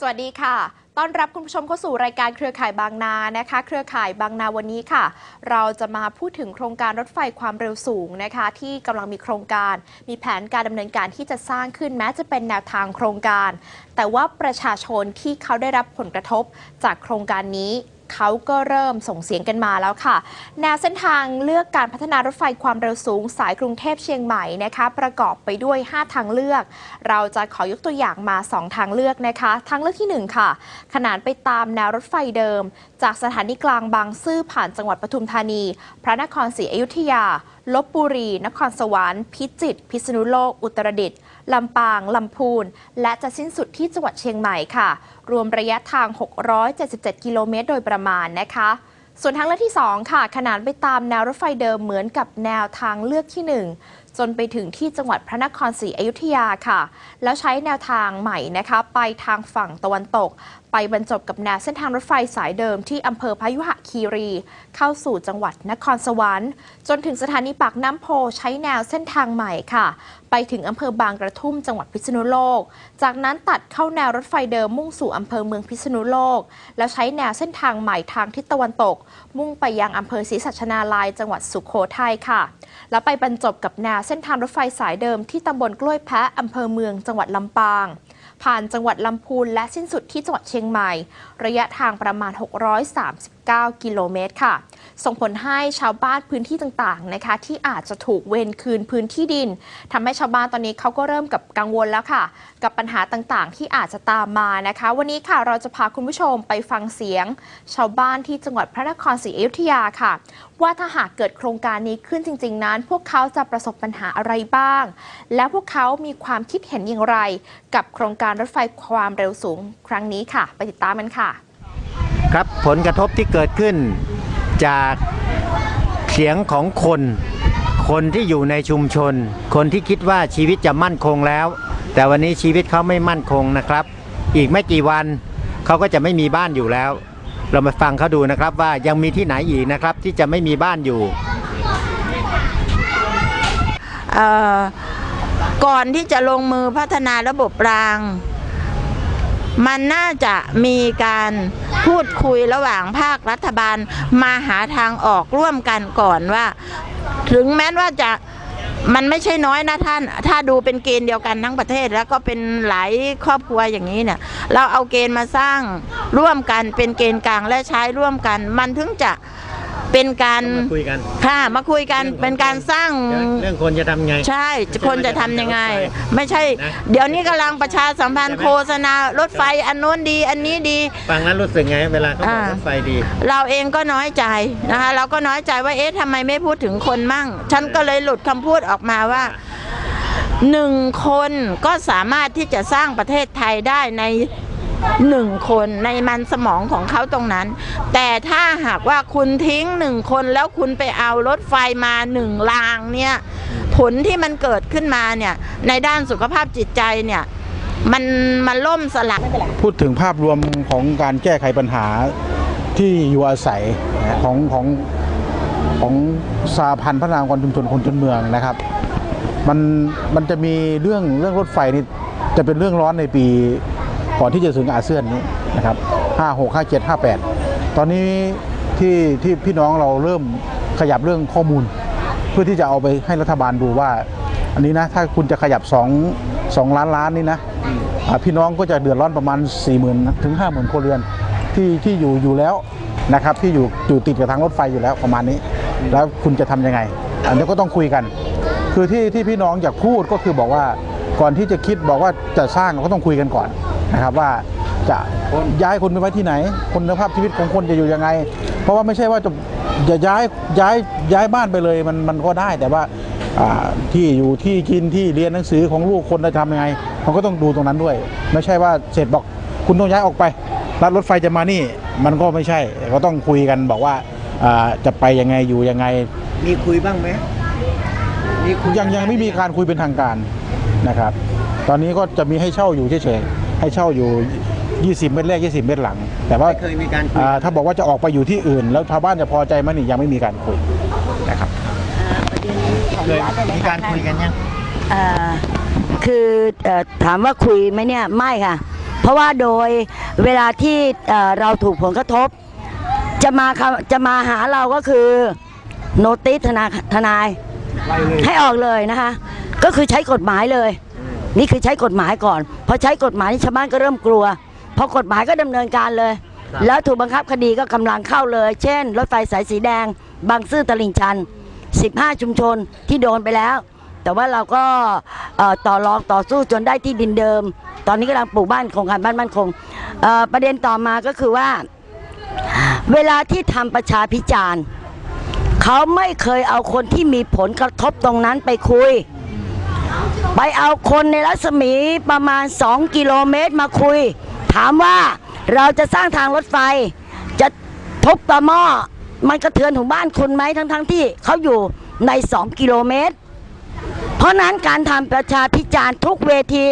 สวัสดีค่ะ ต้อนรับคุณผู้ชมเข้าสู่รายการเครือข่ายบางนานะคะ เครือข่ายบางนาวันนี้ค่ะ เราจะมาพูดถึงโครงการรถไฟความเร็วสูงนะคะ ที่กำลังมีโครงการ มีแผนการดำเนินการที่จะสร้างขึ้นแม้จะเป็นแนวทางโครงการ แต่ว่าประชาชนที่เขาได้รับผลกระทบจากโครงการนี้ เขาก็เริ่มส่งเสียงกันมาแล้วค่ะ แนวเส้นทางเลือกการพัฒนารถไฟความเร็วสูงสายกรุงเทพเชียงใหม่นะคะ ประกอบไปด้วย 5 ทางเลือก เราจะขอยกตัวอย่างมา 2 ทางเลือกนะคะ ทางเลือกที่ 1 ค่ะ ขนานไปตามแนวรถไฟเดิม จากสถานีกลางบางซื่อผ่านจังหวัดปทุมธานี พระนครศรีอยุธยาลบบุรี นครสวรรค์ พิจิตร พิษณุโลก อุตรดิตถ์ ลำปาง ลำพูน และจะสิ้นสุดที่จังหวัดเชียงใหม่ค่ะ รวมระยะทาง 677 กิโลเมตรโดยประมาณนะคะ ส่วนทางเลือกที่ 2 ค่ะ ขนานไปตามแนวรถไฟเดิมเหมือนกับแนวทางเลือกที่ 1จนไปถึงที่จังหวัดพระนครศรีอยุธยาค่ะ แล้วใช้แนวทางใหม่นะคะ ไปทางฝั่งตะวันตก ไปบรรจบกับแนวเส้นทางรถไฟสายเดิมที่อำเภอพยุหคีรี เข้าสู่จังหวัดนครสวรรค์ จนถึงสถานีปากน้ำโพใช้แนวเส้นทางใหม่ค่ะ ไปถึงอำเภอบางกระทุ่มจังหวัดพิษณุโลก จากนั้นตัดเข้าแนวรถไฟเดิมมุ่งสู่อำเภอเมืองพิษณุโลก แล้วใช้แนวเส้นทางใหม่ทางทิศตะวันตก มุ่งไปยังอำเภอศรีสัชนาลัยจังหวัดสุโขทัยค่ะ แล้วไปบรรจบกับแนวเส้นทางรถไฟสายเดิมที่ตำบลกล้วยแพะอำเภอเมืองจังหวัดลำปาง ผ่านจังหวัดลำพูนและสิ้นสุดที่จังหวัดเชียงใหม่ ระยะทางประมาณ 639 กิโลเมตรค่ะ ส่งผลให้ชาวบ้านพื้นที่ต่างๆนะคะ ที่อาจจะถูกเวนคืนพื้นที่ดินทำให้ชาวบ้านตอนนี้เขาก็เริ่มกับกังวลแล้วค่ะ กับปัญหาต่างๆ ที่อาจจะตามมานะคะ วันนี้ค่ะเราจะพาคุณผู้ชมไปฟังเสียง ชาวบ้านที่จังหวัดพระนครศรีอยุธยาค่ะ ว่าถ้าหากเกิดโครงการนี้ขึ้นจริง ๆ นั้น พวกเขาจะประสบปัญหาอะไรบ้าง และพวกเขามีความคิดเห็นอย่างไร กับโครงการรถไฟความเร็วสูงครั้งนี้ค่ะ ไปติดตามกันค่ะ ครับผลกระทบที่เกิดขึ้นจากเสียงของคน คนที่อยู่ในชุมชน คนที่คิดว่าชีวิตจะมั่นคงแล้ว แต่วันนี้ชีวิตเขาไม่มั่นคงนะครับ อีกไม่กี่วันเขาก็จะไม่มีบ้านอยู่แล้ว เรามาฟังเขาดูนะครับว่ายังมีที่ไหนอีกนะครับที่จะไม่มีบ้านอยู่เอ่อ ก่อนที่จะลงมือพัฒนาระบบราง มันน่าจะมีการพูดคุยระหว่างภาครัฐบาลมาหาทางออกร่วมกันก่อนว่า ถึงแม้ว่าจะมันไม่ใช่น้อยนะท่าน ถ้าดูเป็นเกณฑ์เดียวกันทั้งประเทศแล้วก็เป็นหลายครอบครัวอย่างนี้เนี่ย เราเอาเกณฑ์มาสร้างร่วมกันเป็นเกณฑ์กลางและใช้ร่วมกัน มันถึงจะ เป็นการมาคุยกันค่ะมาคุยกันเป็นการสร้างเรื่องคนจะทำไง ใช่คนจะทำยังไง ไม่ใช่นะเดี๋ยวนี้กำลังประชาสัมพันธ์ใช่ไหมโฆษณารถไฟอันโน้นดีอันนี้ดีฟังแล้วรู้สึกไงเวลาเขาบอกอ่ารถไฟดี เราเองก็น้อยใจนะคะ เราก็น้อยใจว่าเอ๊ะทำไมไม่พูดถึงคนมั่ง ฉันก็เลยหลุดคำพูดออกมาว่าหนึ่งคนก็สามารถที่จะสร้างประเทศไทยได้ใน หนึ่งคนในมันสมองของเขาตรงนั้น แต่ถ้าหากว่าคุณทิ้งหนึ่งคนแล้วคุณไปเอารถไฟมาหนึ่งรางเนี่ยผลที่มันเกิดขึ้นมาเนี่ยในด้านสุขภาพจิตใจเนี่ยมันมันล่มสลายพูดถึงภาพรวมของการแก้ไขปัญหาที่อยู่อาศัยของของของสาพันธ์พัฒนากรชุมชนคนจนเมืองนะครับ มันมันจะมีเรื่องเรื่องรถไฟนี่จะเป็นเรื่องร้อนในปี ก่อนที่จะถึงอาเซียนนี้นะครับ5 6 5 7 5 8 ตอนนี้ที่ที่พี่น้องเราเริ่มขยับเรื่องข้อมูล เพื่อที่จะเอาไปให้รัฐบาลดูว่า อันนี้นะถ้าคุณจะขยับ 2 2 ล้านล้านนี่นะพี่น้องก็จะเดือดร้อนประมาณ 4 0,000ถึง50,000ครัวเรือนที่ที่อยู่อยู่แล้วนะครับที่อยู่อยู่ติดกับทางรถไฟอยู่แล้วประมาณนี้ แล้วคุณจะทำยังไง อันนี้ก็ต้องคุยกัน คือที่ที่พี่น้องอยากพูดก็คือบอกว่าก่อนที่จะคิดบอกว่าจะสร้างก็ต้องคุยกันก่อน นะครับว่าจะย้ายคนไปไว้ที่ไหนคุณภาพชีวิตของคนจะอยู่ยังไง เพราะว่าไม่ใช่ว่าจะจะย้ายย้ายย้ายบ้านไปเลยมันมันก็ได้แต่ว่าอ่าที่อยู่ที่กินที่เรียนหนังสือของลูกคนจะทำยังไงมันก็ต้องดูตรงนั้นด้วย ไม่ใช่ว่าเสร็จบอกคุณต้องย้ายออกไปรัดรถไฟจะมานี่ มันก็ไม่ใช่ก็ต้องคุยกันบอกว่าอ่าจะไปยังไงอยู่ยังไง มีคุยบ้างไหมมีคุยังยังไม่มีการคุยเป็นทางการนะครับ ตอนนี้ก็จะมีให้เช่าอยู่เฉยๆ ให้เช่าอยู่ 20 เมตรแรก 20 เมตรหลัง แต่ว่าไม่เคยมีการคุย อ่าถ้าบอกว่าจะออกไปอยู่ที่อื่น แล้วชาวบ้านจะพอใจไหมนี่ยังไม่มีการคุยนะครับเคยมีการคุยกันยังอ่าคือเอ่อถามว่าคุยไหมเนี่ยไม่ค่ะพเพราะว่าโดยเวลาที่เอ่อเราถูกผลกระทบ จะมาคำจะมาหาเราก็คือโนติสทนาทนาย ให้ออกเลยนะคะ ก็คือใช้กฎหมายเลย นี่คือใช้กฎหมายก่อนพอใช้กฎหมายนี่ชาวบ้านก็เริ่มกลัวพอกฎหมายก็ดำเนินการเลยครับแล้วถูกบังคับคดีก็กำลังเข้าเลย เช่น รถไฟสายสีแดง บางซื่อตลิ่งชัน 15 ชุมชนที่โดนไปแล้ว แต่ว่าเราก็เอ่อต่อรองต่อสู้จนได้ที่ดินเดิม ตอนนี้กำลังปลูกบ้านโครงการบ้านมั่นคงเอ่อประเด็นต่อมาก็คือว่า เวลาที่ทำประชาพิจารณ์เขาไม่เคยเอาคนที่มีผลกระทบตรงนั้นไปคุย ไปเอาคนในรัศมีประมาณ 2 กิโลเมตรมาคุย ถามว่าเราจะสร้างทางรถไฟ จะทุบต่อหม้อมันกระเทือนถึงบ้านคุณไหมทั้งๆทที่เขาอยู่ใน 2 กิโลเมตร เพราะนั้นการทำประชาพิจารณ์ทุกเวที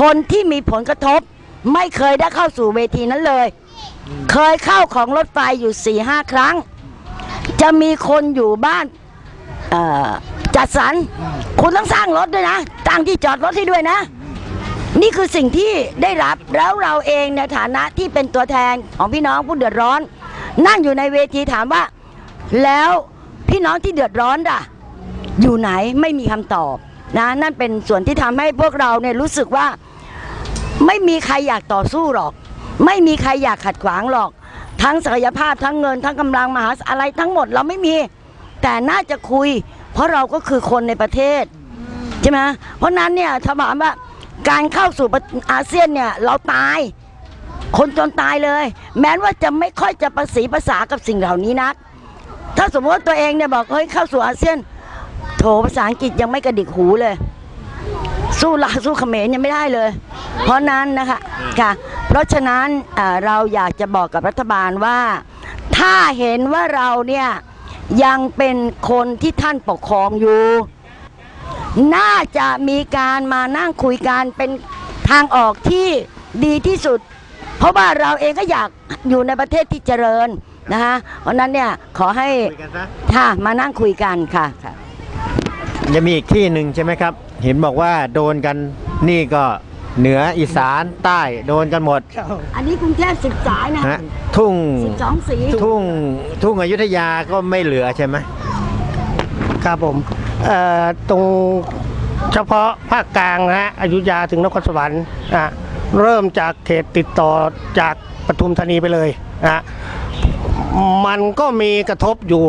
คนที่มีผลกระทบไม่เคยได้เข้าสู่เวทีนั้นเลย เคยเข้าของรถไฟอยู่4ี่ห้าครั้ง จะมีคนอยู่บ้านเอ่อ จัดสรรคุณต้องสร้างรถด้วยนะตั้งที่จอดรถให้ด้วยนะ นี่คือสิ่งที่ได้รับแล้วเราเองในฐานะที่เป็นตัวแทนของพี่น้องผู้เดือดร้อน นั่งอยู่ในเวทีถามว่า แล้วพี่น้องที่เดือดร้อนล่ะ อยู่ไหนไม่มีคำตอบนะนั่นเป็นส่วนที่ทำให้พวกเราเนี่ยรู้สึกว่าไม่มีใครอยากต่อสู้หรอก ไม่มีใครอยากขัดขวางหรอก ทั้งศักยภาพทั้งเงิน ทั้งกำลังมหาอะไรทั้งหมดเราไม่มี แต่น่าจะคุย เพราะเราก็คือคนในประเทศใช่ไหมเพราะนั้นเนี่ยถ้าถามว่าการเข้าสู่อาเซียนเนี่ยเราตาย คนจนตายเลย แม้ว่าจะไม่ค่อยจะประสีภาษากับสิ่งเหล่านี้นัก ถ้าสมมติว่าตัวเองเนี่ยบอกเฮ้ยเข้าสู่อาเซียน โถภาษาอังกฤษยังไม่กระดิกหูเลย สู้ลาวสู้เขมรยังไม่ได้เลย เพราะนั้นนะคะค่ะ เพราะฉะนั้นเอ่อเราอยากจะบอกกับรัฐบาลว่า ถ้าเห็นว่าเราเนี่ย ยังเป็นคนที่ท่านปกครองอยู่ น่าจะมีการมานั่งคุยกันเป็นทางออกที่ดีที่สุด เพราะว่าเราเองก็อยากอยู่ในประเทศที่เจริญนะคะเพราะนั้นเนี่ยขอให้คุยกันซะค่ะมานั่งคุยกันค่ะค่ะจะมีอีกที่หนึ่งใช่ไหมครับ เห็นบอกว่าโดนกันนี่ก็ เหนืออีสานใต้โดนกันหมด อันนี้กรุงเทพสิบสายนะฮะทุ่งสิบสองสีทุ่งทุ่งอยุธยาก็ไม่เหลือใช่ไหมครับผมเอ่อตรงเฉพาะภาคกลางนะฮะอยุธยาถึงนครสวรรค์อะเริ่มจากเขตติดต่อจากปทุมธานีไปเลยนะมันก็มีกระทบอยู่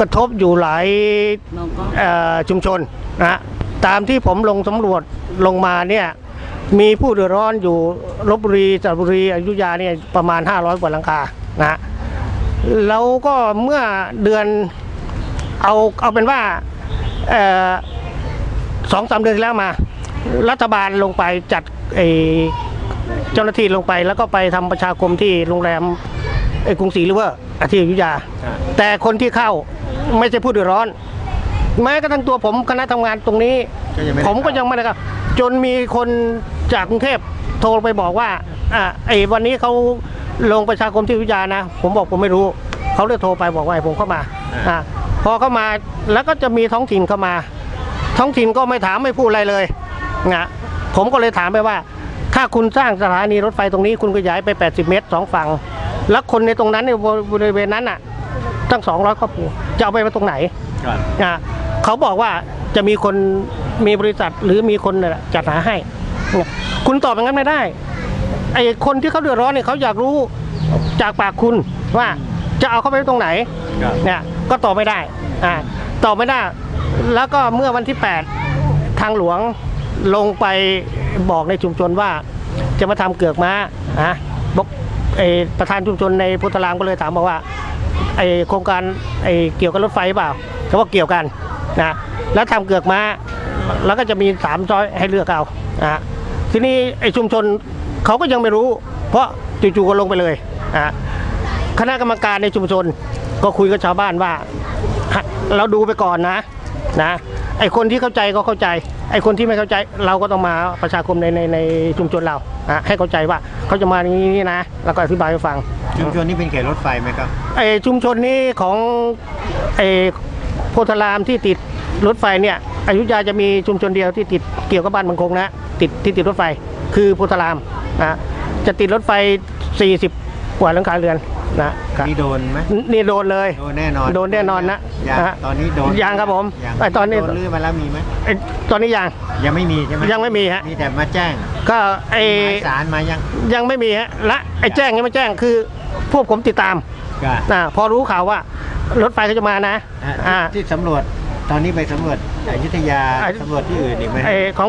กระทบอยู่หลายเอ่อชุมชนนะตามที่ผมลงสำรวจลงมาเนี่ย มีผู้เดือดร้อนอยู่ลบบุรีสระบุรีอยุธยาเนี่ยประมาณ 500 กว่าหลังคานะแล้วก็เมื่อเดือนเอาเอาเป็นว่าเอ่อสองสามเดือนที่แล้วมา รัฐบาลลงไปจัดไอ้เจ้าหน้าที่ลงไป แล้วก็ไปทำประชาคมที่โรงแรมไอ้กรุงศรีริเวอร์อาที่อยุธยา แต่คนที่เข้าไม่ใช่ผู้เดือดร้อน แม้กระทั่งตัวผมคณะทำงานตรงนี้ก็ยังไม่ได้ผมก็ยังไม่ได้ครับ จนมีคนจากกรุงเทพโทรไปบอกว่าอะไอ้วันนี้เขาลงประชาคมที่อยุธยานะ ผมบอกผมไม่รู้ เขาเลยโทรไปบอกว่าให้ผมเข้ามาอะพอเข้ามาแล้วก็จะมีท้องถิ่นเข้ามา ท้องถิ่นก็ไม่ถามไม่พูดอะไรเลยนะผมก็เลยถามไปว่า ถ้าคุณสร้างสถานีรถไฟตรงนี้คุณก็ย้ายไป 80 เมตรสองฝั่งแล้วคนในตรงนั้นในบริเวณนั้นอะตั้ง 200ครอบครัวจะเอาไปไว้ตรงไหนนะเขาบอกว่าจะมีคน มีบริษัทหรือมีคนน่ะจัดหาให้เนี่ยคุณตอบอย่างนั้นไม่ได้ ไอ้คนที่เขาเดือดร้อนเนี่ยเขาอยากรู้จากปากคุณว่าจะเอาเข้าไปไว้ตรงไหนครับเนี่ยก็ตอบไม่ได้อ่าตอบไม่ได้ แล้วก็เมื่อวันที่ 8 ทางหลวงลงไปบอกในชุมชนว่า จะมาทำเกือกม้าอะบอกไอ้ประธานชุมชนในพุทธรามก็เลยถามบอกว่าไอโครงการไอเกี่ยวกับรถไฟเปล่าเขาบอกเกี่ยวกันนะแล้วทำเกือกม้า แล้วก็จะมีสามช้อยให้เลือกเอานะทีนี้ไอชุมชนเขาก็ยังไม่รู้ เพราะจู่ๆก็ลงไปเลยนะคณะกรรมการในชุมชนก็คุยกับชาวบ้านว่าฮะเราดูไปก่อนนะนะ ไอคนที่เข้าใจก็เข้าใจ ไอคนที่ไม่เข้าใจเราก็ต้องมาประชาคมในในในชุมชนเรานะให้เข้าใจว่าเขาจะมาอย่างนี้นะ แล้วก็อธิบายให้ฟัง ชุมชนนี้เป็นเขตรถไฟไหมครับไอชุมชนนี้ของไอโพธารามที่ติดรถไฟเนี่ย อยุธยาจะมีชุมชนเดียวที่ติดเกี่ยวกับบ้านบางคงนะติดที่ติดรถไฟคือโพธารามนะจะติดรถไฟ 40 กว่าหลังคาเรือนนะครับนี่โดนไหมนี่โดนเลยโดนแน่นอนโดนแน่นอนนะยังนะฮะตอนนี้โดนยังครับผมยังไอ้ตอนนี้โดนลื้อมาแล้วมีไหมไอ้ตอนนี้ยังยังไม่มีใช่ไหมยังไม่มีฮะมีแต่มาแจ้ง ก็ไอ้หมายสารมายังยังไม่มีฮะและไอ้แจ้งยังไม่แจ้งคือ พวกผมติดตามก็นะพอรู้ข่าวว่ารถไฟเขาจะมานะอะอ่าที่สำรวจ ตอนนี้ไปสำรวจอยุธยาอะสำรวจที่อื่นอีกไหมไอ้ของ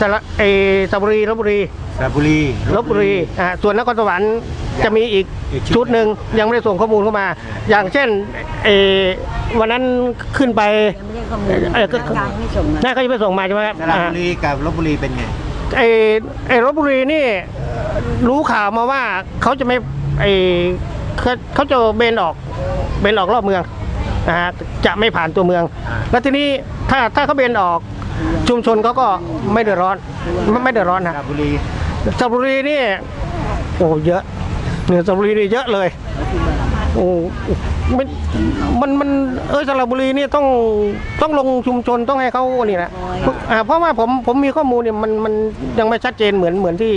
สระไอ้สระบุรีลบบุรีสระบุรี ลบบุรีอ่าส่วนนครสวรรค์จะมีอีกอีกชุดชุดหนึ่งยังไม่ได้ส่งข้อมูลเข้ามา อย่างเช่นเออวันนั้นขึ้นไปไม่ได้ข้อมูลเอ่อก็ ทางการไม่ส่งมาน่าก็จะไปส่งมาใช่ไหมครับสระอ่าบุรีกับลบบุรีเป็นไง ไอ้ไอ้ลบบุรีนี่รู้ข่าวมาว่าเขาจะไม่ไอ้เขาเขาจะเบนออกเบนออกรอบเมือง นะฮะจะไม่ผ่านตัวเมืองอ่าแล้วทีนี้ถ้าถ้าเขาเบนออกชุมชนเขาก็ไม่เดือดร้อนไม่ไม่เดือดร้อนสนะระบุรีสระบุรีนี่โอ้เยอะเนี่ยสระบุรีนี่เยอะเลยโอ้ไม่มันมันเออสระบุรีนี่ต้องต้องลงชุมชนต้องให้เขานี่นะอ่าเพราะว่าผมผมมีข้อมูลเนี่ยมันมันยังไม่ชัดเจนเหมือนเหมือนที่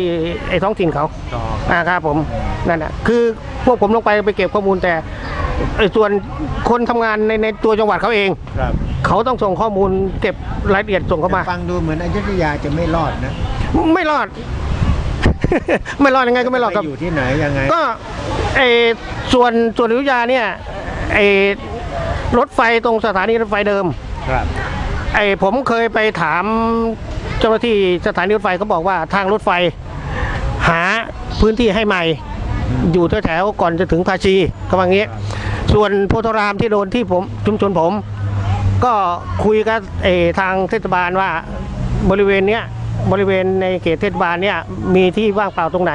ไอ้ท้องถิ่นเขาต่ออ่าครับผมนั่นแหะคือพวกผมลงไปไปเก็บข้อมูลแต่ ไอ้ส่วนคนทำงานในในตัวจังหวัดเขาเอง ครับเขาต้องส่งข้อมูลเก็บรายละเอียดส่งเข้ามา แต่ฟังดูเหมือนอยุธยาจะไม่รอดนะไม่รอด ไม่รอดยังไงก็ไม่รอดครับ ปอยู่ที่ไหนยังไงก็ไอส่วนส่วนอยุธยาเนี่ยไอรถไฟตรงสถานีรถไฟเดิม ครับ ไอผมเคยไปถามเจ้าหน้าที่สถานีรถไฟเขาบอกว่าทางรถไฟ หาพื้นที่ให้ใหม่ อยู่แถวๆก่อนจะถึงภาชีเขาว่างี้ ส่วนโพธารามที่โดนที่ผมชุมชนผม ก็คุยกับเออทางเทศบาลว่าบริเวณเนี้ยบริเวณในเขตเทศบาลเนี่ยมีที่ว่างเปล่าตรงไหน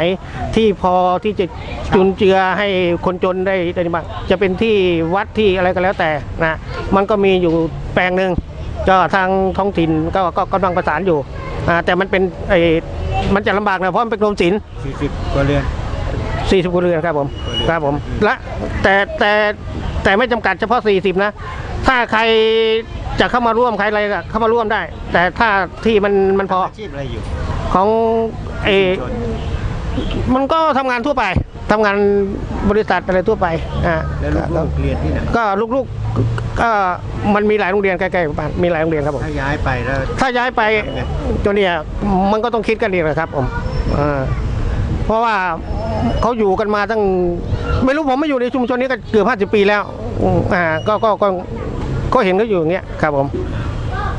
ที่พอที่จะจุนเจือให้คนจนได้ได้บ้างจะเป็นที่วัดที่อะไรก็แล้วแต่นะมันก็มีอยู่แปลงหนึ่งก็ทางท้องถิ่นก็ก็กำลังประสานอยู่อ่าแต่มันเป็นไอ้มันจะลำบากนะเพราะมันเป็นกรมศิลป์40กว่าเรือน 40ครัวเรือนครับผมครับผมและแต่แต่แต่ไม่จำกัดเฉพาะ 40 นะ ถ้าใครจะเข้ามาร่วมใครอะไรก็เข้ามาร่วมได้ แต่ถ้าที่มันมันพอ อาชีพอะไรอยู่ของเออชนมันก็ทำงานทั่วไปทำงานบริษัทอะไรทั่วไปอ่าแล้วลูกๆเรียนที่ไหนก็ลูกๆก็มันมีหลายโรงเรียนใกล้ๆบ้านมีหลายโรงเรียนครับผม ถ้าย้ายไปแล้ว ถ้าย้ายไปทำไงตัวเนี้ยมันก็ต้องคิดกันอีกนะครับผมอ่า เพราะว่าเขาอยู่กันมาตั้ง ไม่รู้ผมไม่อยู่ในชุมชนนี้ก็เกือบห้าสิบ50 ปีแล้วอืมอ่าก็ก็ก็ก็เห็นเขาอยู่อย่างเงี้ยครับผม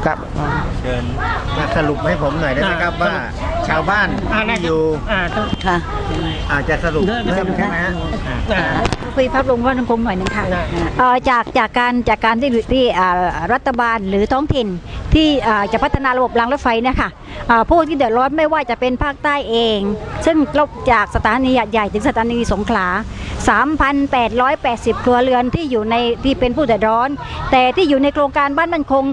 ครับ เชิญมาสรุปให้ผมหน่อยได้ไหมครับว่า ชาวบ้านที่อยู่อ่าค่ะ อาจจะสรุปเพิ่มใช่ไหมฮะอ่า คุยภาพรวมว่าสังคมหน่อยหนึงค่ะได้เอ่อจากจากการจากการที่ที่อ่ารัฐบาลหรือท้องถิ่น ที่จะพัฒนาระบบรางรถไฟเนี่ยค่ะผู้ที่เดือดร้อนไม่ว่าจะเป็นภาคใต้เอง ซึ่งลบจากสถานีใหญ่ถึงสถานีสงขลา 3,880 ครัวเรือนที่อยู่ในที่เป็นผู้เดือดร้อน แต่ที่อยู่ในโครงการบ้านมั่นคง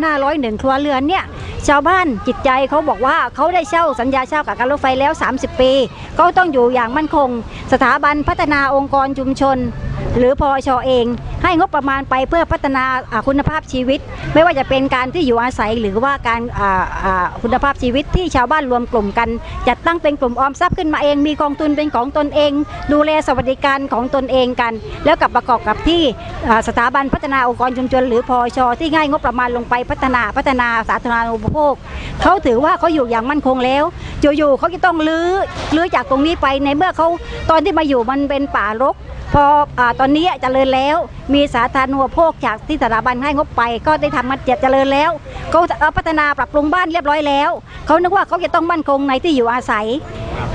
2,501 ครัวเรือนเนี่ยชาวบ้านจิตใจเขาบอกว่าเขาได้เช่าสัญญาเช่ากับการรถไฟแล้ว 30 ปีเขาต้องอยู่อย่างมั่นคง สถาบันพัฒนาองค์กรชุมชน หรือพอชอเอง ให้งบประมาณไปเพื่อพัฒนาคุณภาพชีวิต ไม่ว่าจะเป็นการที่อยู่อาศัยหรือว่าการคุณภาพชีวิตที่ชาวบ้านรวมกลุ่มกัน จัดตั้งเป็นกลุ่มออมทรัพย์ขึ้นมาเอง มีกองทุนเป็นของตนเอง ดูแลสวัสดิการของตนเองกัน แล้วกับประกอบกับที่สถาบันพัฒนาองค์กรชุมชนหรือพอชอที่ง่ายงบประมาณลงไปพัฒนาพัฒนาสาธารณูปโภคเขาถือว่าเขาอยู่อย่างมั่นคงแล้วอยู่ๆเขาจะต้องลื้อลื้อจากตรงนี้ไปในเมื่อเขาตอนที่มาอยู่มันเป็นป่ารก พออตอนนี้เจริญแล้ว มีสาธารณูปโภคจากที่สถาบันให้งบไป ก็ได้ทำมาเจริญแล้วเขาพัฒนาปรับปรุงบ้านเรียบร้อยแล้วเขานึกว่าเขาจะต้องมั่นคงในที่อยู่อาศัย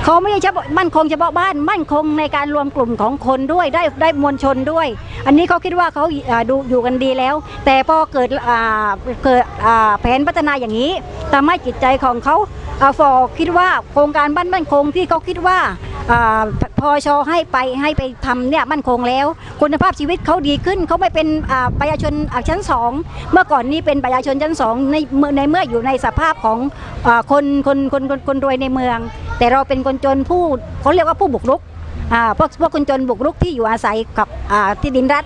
เขาไม่ใช่เฉพาะมั่นคงเฉพาะบ้านมั่นคงในการรวมกลุ่มของคนด้วยได้ได้มวลชนด้วย อันนี้เขาคิดว่าเขาดูอยู่กันดีแล้ว แต่พอเกิดเกิดแผนพัฒนาอย่างนี้ทำให้จิตใจของเขาฟอคิดว่าโครงการบ้านมั่นคงที่เขาคิดว่า พอชอให้ไปให้ไปทำเนี่ยมั่นคงแล้ว คุณภาพชีวิตเขาดีขึ้นเขาไม่เป็นอ่าประชาชนชั้นสองเมื่อก่อนนี้เป็นประชาชนชั้นสองในในเมื่ออยู่ในสภาพของอคนคนคนคนคนรวยในเมือง แต่เราเป็นคนจนผู้เขาเรียกว่าผู้บุกรุกอ่าพวกพวกคนจนบุกรุกที่อยู่อาศัยกับที่ดินรัฐ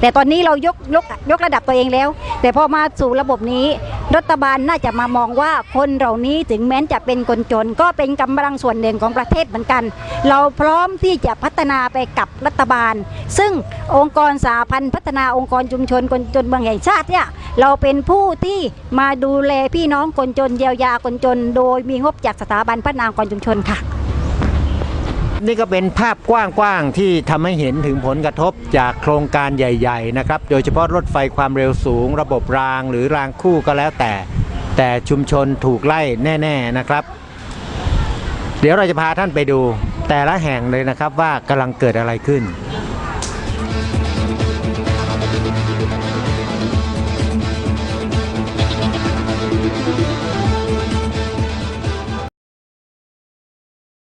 แต่ตอนนี้เรายกยกยกระดับตัวเองแล้ว แต่พอมาสู่ระบบนี้ รัฐบาลน่าจะมามองว่าคนเหล่านี้ถึงแม้จะเป็นคนจน ก็เป็นกำลังส่วนหนึ่งของประเทศเหมือนกัน เราพร้อมที่จะพัฒนาไปกับรัฐบาล ซึ่งองค์กรสาพันธ์พัฒนาองค์กรชุมชนคนจนเมืองแห่งชาติเนี่ยเราเป็นผู้ที่มาดูแลพี่น้องคนจนเยียวยาคนจน โดยมีงบจากสถาบันพัฒนาองค์กรชุมชนค่ะ นี่ก็เป็นภาพกว้างๆที่ทำให้เห็นถึงผลกระทบจากโครงการใหญ่ ๆ นะครับ โดยเฉพาะรถไฟความเร็วสูง ระบบรางหรือรางคู่ก็แล้วแต่ แต่ชุมชนถูกไล่แน่ ๆนะครับ เดี๋ยวเราจะพาท่านไปดูแต่ละแห่งเลยนะครับว่ากำลังเกิดอะไรขึ้น